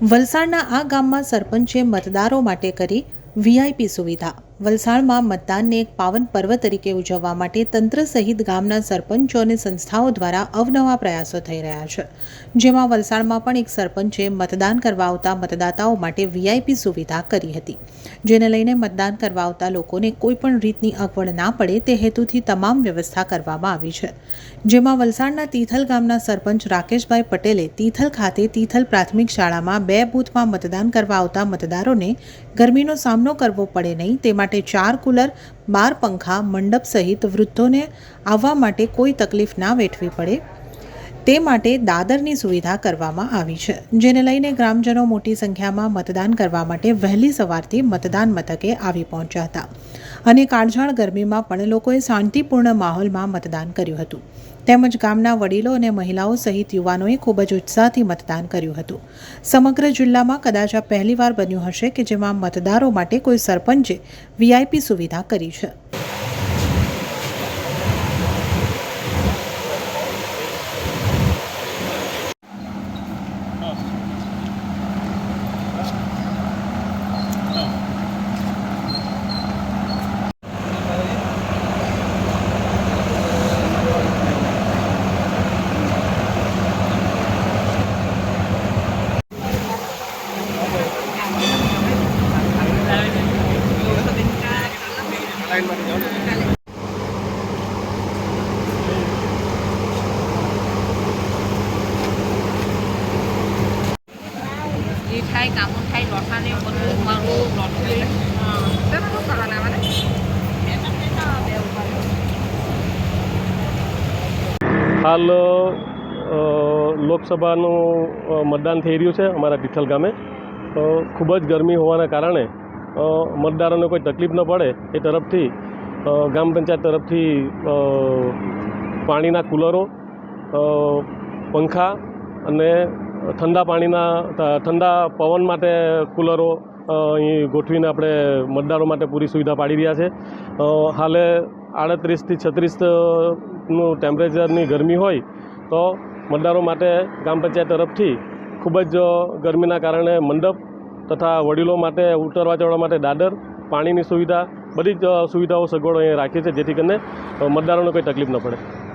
વલસાડના આ ગામમાં સરપંચે મતદારો માટે કરી વીઆઈપી સુવિધા. વલસાડમાં મતદાનને એક પાવન પર્વ તરીકે ઉજવવા માટે તંત્ર સહિત ગામના સરપંચો અને સંસ્થાઓ દ્વારા અવનવા પ્રયાસો થઈ રહ્યા છે. જેમાં વલસાડમાં પણ એક સરપંચે મતદાન કરવા આવતા મતદાતાઓ માટે વીઆઈપી સુવિધા કરી હતી. જેને લઈને મતદાન કરવા આવતા લોકોને કોઈપણ રીતની અગવડ ના પડે તે હેતુથી તમામ વ્યવસ્થા કરવામાં આવી છે. જેમાં વલસાડના તિથલ ગામના સરપંચ રાકેશભાઈ પટેલે તિથલ ખાતે તિથલ પ્રાથમિક શાળામાં બે બૂથમાં મતદાન કરવા આવતા મતદારોને ગરમીનો સામનો કરવો પડે નહીં તે માટે ચાર કુલર, બાર પંખા, મંડપ સહિત વૃદ્ધોને આવવા માટે કોઈ તકલીફ ના વેઠવી પડે. તે માટે દાદરની સુવિધા કરવામાં આવી છે, જેને લઈને ગ્રામજનો મોટી સંખ્યામાં મતદાન કરવા માટે વહેલી સવારથી મતદાન મથકે આવી પહોંચ્યા હતા. અને કાળઝાળ ગરમીમાં પણ લોકોએ શાંતિપૂર્ણ માહોલમાં મતદાન કર્યું હતું. તેમજ ગામના વડીલો અને મહિલાઓ સહિત યુવાનોએ ખૂબ જ ઉત્સાહથી મતદાન કર્યું હતું. સમગ્ર જિલ્લામાં કદાચ આ પહેલીવાર બન્યું હશે કે જેમાં મતદારો માટે કોઈ સરપંચે વીઆઈપી સુવિધા કરી છે. હાલ લોકસભાનું મતદાન થઈ રહ્યું છે અમારા તિથલ ગામે. ખૂબ જ ગરમી હોવાના કારણે મતદારોને કોઈ તકલીફ ન પડે એ તરફથી ગ્રામ પંચાયત તરફથી પાણીના કુલરો પંખા અને ઠંડા પાણીના ઠંડા પવન માટે કુલરો અહીં ગોઠવીને આપણે મતદારો માટે પૂરી સુવિધા પાડી રહ્યા છે. હાલે આડત્રીસથી છત્રીસનું ટેમ્પરેચરની ગરમી હોય તો મતદારો માટે ગ્રામ પંચાયત તરફથી ખૂબ જ ગરમીના કારણે મંડપ તથા વડીલો માટે ઉતરવા ચડવા માટે દાદર, પાણીની સુવિધા, બધી જ સુવિધાઓ સગવડો અહીંયા રાખી છે, જેથી કરીને મતદારોને કોઈ તકલીફ ન પડે.